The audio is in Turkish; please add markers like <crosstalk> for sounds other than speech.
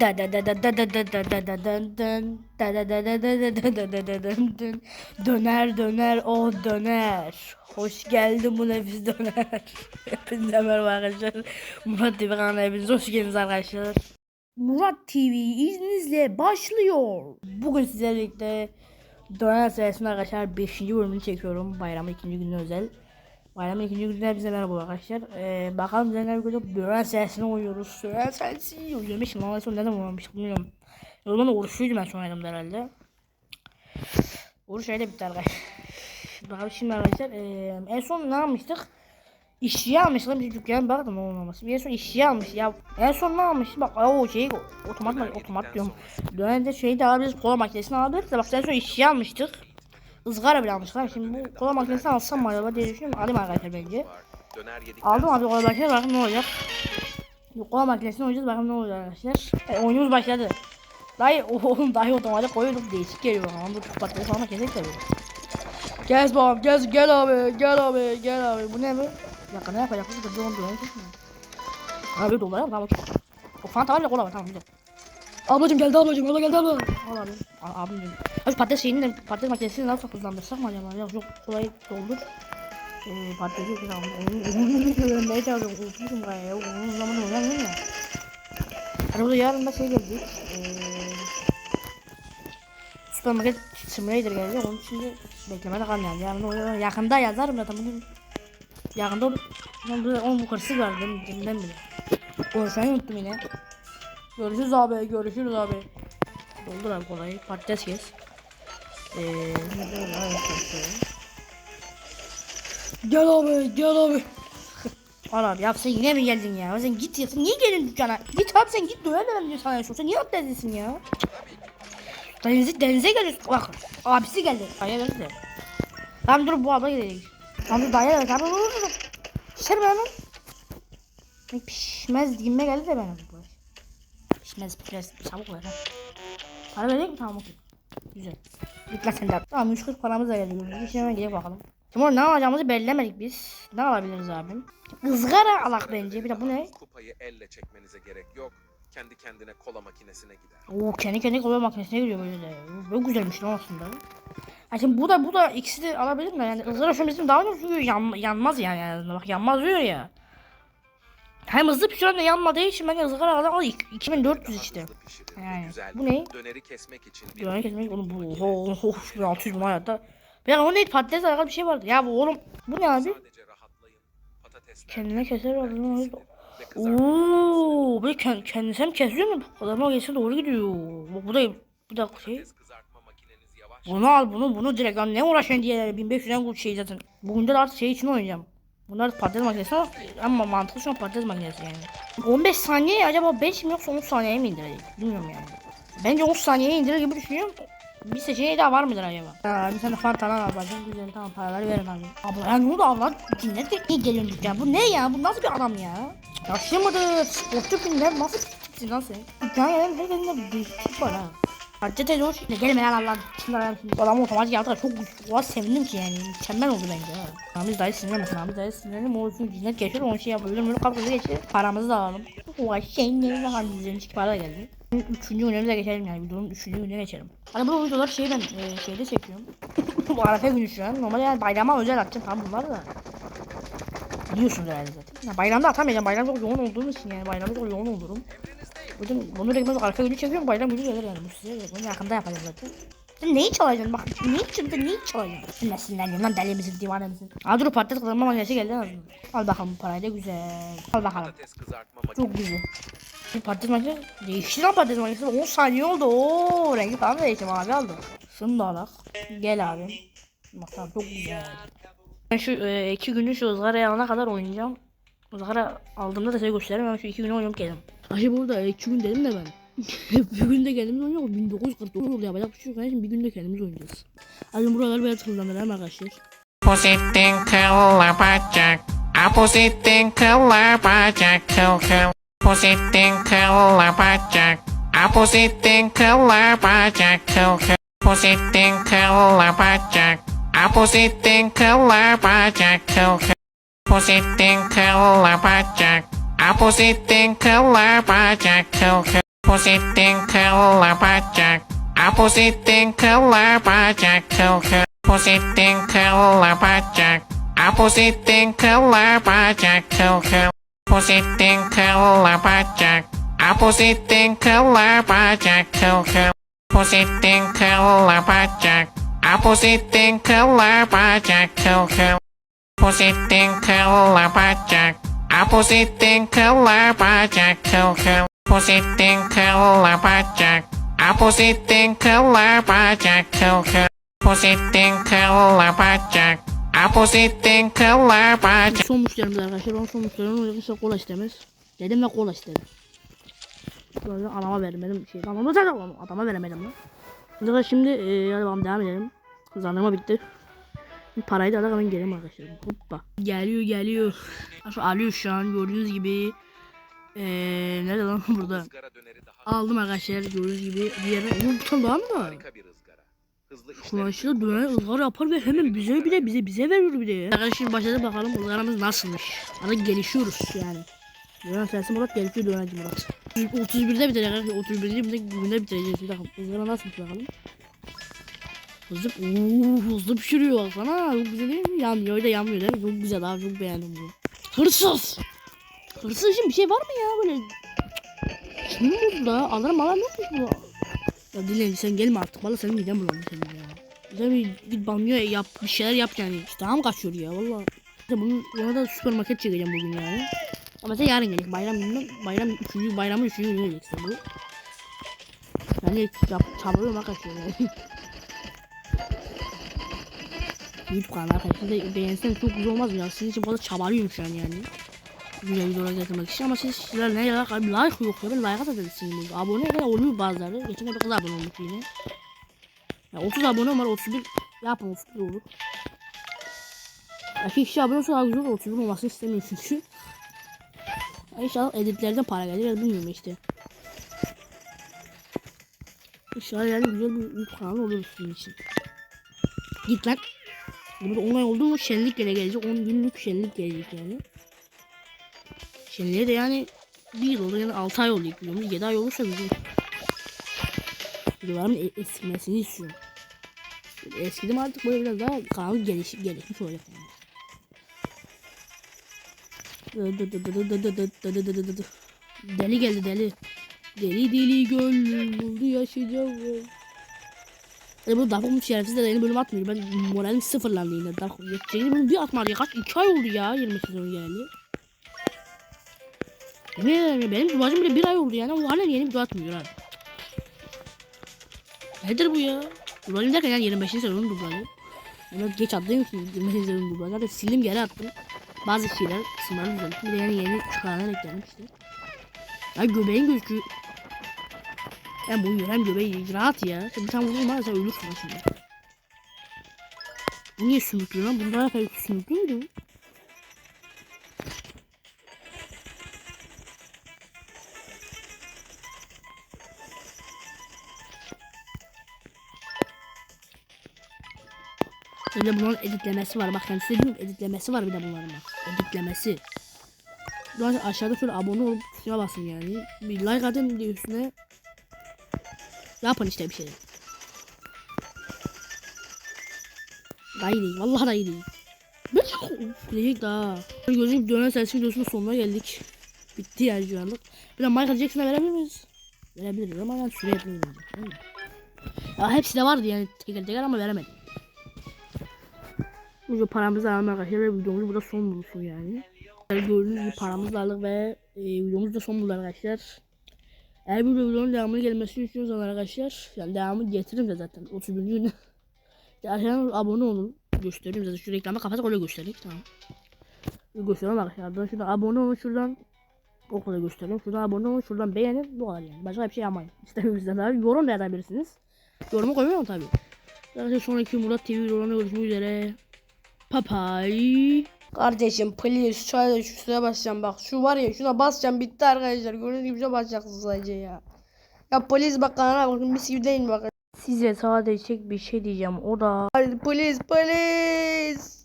Da da da da da da da da da da dın dın. Da da da da da da da da da da dın dın. Döner döner o döner. Hoş geldin bu nefis döner. Hepinize merhaba arkadaşlar. Murat TV kanalına hepiniz hoş geldiniz arkadaşlar. Murat TV izninizle başlıyor. Bugün sizlerle birlikte Döner serisinde arkadaşlar 5. bölümünü çekiyorum. Bayramın ikinci gününe özel. Bayramın ikinci gününe bize merhaba arkadaşlar. Ee, bakalım bize neler görecek. Döner serisine oynuyoruz. Döner serisi oynamışım ama son neden oynamıştık bilmiyorum. O zaman oruçluydum ben son oynadım herhalde. Oruç öyle bitti arkadaşlar. Bakalım şimdi arkadaşlar ee, en son ne almıştık? İşçiyi almışlar bir dükkanın baktım ne olmaması. Bir en son işçiyi almış ya. En son ne almış? Bak o şey otomat mı otomat diyorum. Dönemde şeyi de alabiliriz kola makinesini alabiliriz de bak en son işçiyi almıştık. Izgara bile almışlar. Şimdi bu kola makinesini alsam mı acaba diye düşünüyorum. Alayım arkadaşlar bence. Aldım abi kola makinesini bakalım ne olacak. Bu kola makinesini oynayacağız bakalım ne olacak arkadaşlar. E, oyunumuz başladı. Dayı <laughs> oğlum dayı otomatik koyuyorduk değişik geliyor bakalım. Dur şu patates falan kesin tabii. Gel babam gel gel abi gel abi gel abi bu ne bu? Bir dakika ne yapacak bu da don don Abi dolar tamam O fanta var Ablacım geldi ablacım abla geldi abla. Al abi. Al abim benim. Abi patates şeyini de patates makinesini nasıl hızlandırsak mı acaba? Ya çok kolay doldur. Ee, patatesi tamam. Onu öğrenmeye çalışıyorum. Unutmuşum galiba ya. Onun zamanı oynamıyorum ya. Hani burada yarın da şey gelecek. Ee, Supermarket Simulator gelecek. Onun için de beklemede kal yani. Yarın yakında yazarım zaten bugün. Yakında o ben burada onun yukarısı var benim cebimden bile. Konuşmayı unuttum yine. Görüşürüz abi, görüşürüz abi. Doldur abi kolayı, patates kes. Ee. Gel abi, gel abi. Al abi ya sen yine mi geldin ya? Sen git ya, sen niye geldin dükkana? Git abi sen git dönemem diyor sana. Sen niye atladın ya? Denize, denize geliyorsun. Bak abisi geldi. Daya geldi. Tamam dur bu abla gelecek. Tamam dur daya geldi. Tamam dur dur dur. Pişer mi hemen? Pişmez gibime geldi de benim Pişmez pişmez. Çabuk ver. Para verecek mi? Tamam okey. Güzel. Git lan sen de. Tamam 340 paramız da geldi. Şimdi hemen gidelim bakalım. Şimdi orada ne alacağımızı belirlemedik biz. Ne alabiliriz abim? Izgara alak bence. Bir de bu ne? Kupayı elle çekmenize gerek yok. Kendi kendine kola makinesine gider. Oo kendi kendine kola makinesine giriyor böyle de. Böyle güzelmiş lan aslında. Ha şimdi bu da bu da ikisi de alabilir mi? Yani ızgara şu bizim daha önce yanmaz yani, yani bak yanmaz diyor ya. Hem hızlı pişiren de yanmadığı için ben ızgara aldım ama 2400 işte. Yani, bu ne? Döneri kesmek için bir Yani kesmek onu bu oh, oh, oh, 600 bin hayatta. Ben o neydi patatesle alakalı bir şey vardı. Ya bu oğlum bu ne abi? Kendine keser adamı. ve kızartma Oo, böyle kend, kendisi hem kesiyor mu? Adama geçse doğru gidiyor. Bu, bu da bu da şey. patates. Bunu al bunu bunu direkt al ne uğraşıyorsun diye 1500'den bu şey zaten. Bugün de artık şey için oynayacağım. Bunlar patates makinesi ama, ama mantıklı şu an patates makinesi yani. 15 saniye acaba 5 mi yoksa 10 saniyeye mi indirecek? Bilmiyorum yani. Bence 10 saniyeye indirir gibi düşünüyorum. Bir seçeneği daha var mıdır acaba? Ya bir tane fantanan al bacım güzel tamam paraları verin abi. Abla ya ne oldu abla? Cinnet de iyi geliyorsun dükkan. Bu ne ya? Bu nasıl bir adam ya? Yaşlı mıdır? Sportçu filmler nasıl tipsin lan sen? Gelen her yerinde bir tip var ha. Hacı teyze hoş. Ne gelme lan Allah. Şimdi arayalım şimdi. Adam otomatik yaptı. Çok güçlü. Sevindim ki yani. Mükemmel oldu bence ha. Ramiz dayı sinirlenmesin. Ramiz dayı sinirlendim. O için cinnet geçiyor. Onu şey yapıyor. Böyle kapıda geçiyor. Paramızı da alalım. O şey ne lan? Bizden çık para da geldi. Üçüncü günümüze geçelim yani. Videonun üçüncü gününe geçelim. Hani bu videolar şey ben e, şeyde çekiyorum. <laughs> bu Arefe günü şu an. Normalde yani bayrama özel atacağım falan bunlar da. Biliyorsunuz herhalde zaten. Ya bayramda atamayacağım. Bayram yoğun olduğum için yani bayramda yoğun olurum. Yüzden bunu reklamı arka günü çekiyorum. Bayram günü gelir yani. Bu size bunu yakında yapacağım zaten. Sen neyi çalacaksın? Bak neyi çıktı neyi çalacaksın? Sen nesinleniyorsun lan deli misin divane misin? Aa dur patates kızartma makinesi geldi azından. Al bakalım bu parayı da güzel. Al bakalım. Çok güzel. Bir patates makinesi değişti lan patates makinesi. 10 saniye oldu. Oo rengi falan da değişti mavi aldı. Şunu da alak. Gel abi. Bak tamam çok güzel. Ben şu e, iki günü şu ızgarayı alana kadar oynayacağım. Izgara aldığımda da size gösteririm. Ben şu iki günü oynayıp geldim. Ayşe burada iki gün dedim de ben. <laughs> bir günde kendimiz oynuyoruz. 1949 oldu yapacak bir şey yok. Şimdi bir günde kendimiz oynayacağız. Hadi buraları böyle tıklandıralım arkadaşlar. Pusitin kılla bacak Apusitin kılla bacak kıl kıl Pusitin kılla bacak Apusitin kılla bacak kıl kıl Pusitin kılla bacak Apusitin kılla bacak kıl kıl Opposite kılla bacak Opposite kılla bacak Kıl kıl Opposite kılla bacak Opposite kılla bacak Kıl kıl Opposite kılla bacak Opposite kılla bacak Kıl kıl Opposite kılla bacak Opposite kılla bacak Kıl kıl Opposite kılla bacak Opposite kılla bacak Kıl kıl Pusettin kıllı bacak. Apusettin kıllı bacak kıl kıl. Pusettin kıllı bacak. Apusettin kıllı bacak kıl kıl. Pusettin kıllı bacak. Apusettin kıllı bacak. Son müşterimiz arkadaşlar. Ben son müşterim arkadaşlar kola istemez. Dedim ve kola istedim. Böyle anama vermedim. Şey, anama da adama veremedim lan. Şimdi e, bakalım devam edelim. Hızlandırma bitti. Parayı da alarak hemen gelelim arkadaşlar. Hoppa. Geliyor geliyor. Şu alıyor şu an gördüğünüz gibi. Eee nerede lan <laughs> burada? Aldım arkadaşlar gördüğünüz gibi. Bir yere. Oğlum tane daha mı var? harika bir ızgara. Hızlı işler. Kullanışlı döner ızgara yapar ve hemen bize bir de bize bize veriyor bir de ya. Arkadaşlar şimdi başladı bakalım ızgaramız nasılmış. Artık gelişiyoruz yani. Döner sensin Murat gelişiyor dönerci Murat. 31'de biter arkadaşlar 31'de bir de günde bitireceğiz bir dakika. Izgara nasılmış bakalım. Hızlı, ooo hızlı pişiriyor baksana. Çok güzel değil mi? Yanmıyor öyle yanmıyor değil mi? Çok güzel abi çok beğendim bunu. Hırsız. Hırsız için bir şey var mı ya böyle? Kim bu da? Alırım alan yokmuş bu. Ya Dilan sen gelme artık. Valla senin midem bulandı senin ya. Güzel bir git banyo yap bir şeyler yap yani. İştahım kaçıyor ya valla. İşte bunun buna da süpermarket çekeceğim bugün yani. Ama sen yarın gelecek bayram günü bayram üçüncü bayramın üçüncü günü geleceksin bu. De yap, çabalıyorum arkadaşlar yani. <laughs> YouTube kanalı arkadaşlar da beğenseniz çok güzel olmaz mı ya? Sizin için kadar çabalıyorum şu an yani. Güzel videolar getirmek için ama siz sizler ne ya bir like yok ya ben like atabilirsiniz. Abone kadar oluyor bazıları. Geçen de kız abone olmuş yine. Ya 30 abone var 31 yapın 31 olur. Ya kişi abone olsa daha güzel olur 31 olmasını istemiyorum çünkü. Ya İnşallah editlerden para gelir ya bilmiyorum işte. İnşallah yani güzel bir YouTube kanalı olur sizin için. Git lan. Burada onay oldu mu şenlik gene gelecek. 10 günlük şenlik gelecek yani. Şenliğe de yani bir yıl olur yani 6 ay oluyor videomuz. 7 ay olursa bizim videoların eskimesini istiyorum. Eskidim artık böyle biraz daha kanal gelişip gelişmiş olacak yani. Deli geldi deli. Deli deli gönlüm buldu yaşayacağım. E bu Dark şerefsiz de yeni bölüm atmıyor. Ben moralim sıfırlandı yine. Dark Yeni bölüm bir atmadı ya. Kaç? 2 ay oldu ya 20 sezon geldi. Yemin benim duvarcım bile bir ay oldu yani. O hala yeni bir atmıyor ha. Nedir bu ya? Duvarcım derken yani 25. sezonun duvarcı. Yani geç attığım için 25. sezonun duvarcı. Zaten sildim geri attım. Bazı şeyler kısımları düzelttim. Bir de yani yeni çıkaranlar ekledim işte. Ya göbeğin gözüküyor. Ben bu hem göbeği rahat ya. Bir tane vurur var sen ölürsün şimdi. Bu niye sümüklü lan? Bunda kadar sümüklü müydü? Bir de bunların editlemesi var. Bak kendisi dedim editlemesi var bir de bunların bak. Editlemesi. Aşağıda şöyle abone olup tuşuna basın yani. Bir like atın bir üstüne yapın işte bir şey. Daha iyi. Vallahi daha iyi değil. Ben daha. Gibi dönen sensin videosunun sonuna geldik. Bitti yani şu anlık. Bir de Michael Jackson'a verebilir miyiz? Verebiliriz ama yani süre yetmiyor. bence, değil mi? Ya hepsi de vardı yani teker teker ama veremedim. Bu paramızı almak arkadaşlar ve videomuz burada son bulsun. Yani Gördüğünüz gibi paramızı aldık ve e, videomuz da son buldu arkadaşlar. Eğer bu videonun devamını gelmesini istiyorsanız arkadaşlar yani devamı getiririm de zaten 31. günde. Arkadaşlar abone olun. Göstereyim zaten şu reklamı kapatıp öyle göstereyim tamam. Göstereyim arkadaşlar. Ben şuradan abone olun şuradan. O kadar göstereyim. Şuradan abone olun şuradan beğenin. Bu kadar yani. Başka bir şey yapmayın. İstemiyorum sizden daha. Yorum da yazabilirsiniz. Yorumu koyuyorum tabi. Arkadaşlar sonraki Murat TV videolarına görüşmek üzere. Papay. Kardeşim please şöyle şu şuraya basacağım bak şu var ya şuna basacağım bitti arkadaşlar gördüğünüz gibi şuna basacaksınız sadece ya. Ya polis bak kanala bakın mis gibi değil mi bakın. Size sadece bir şey diyeceğim o da. Hadi polis polis.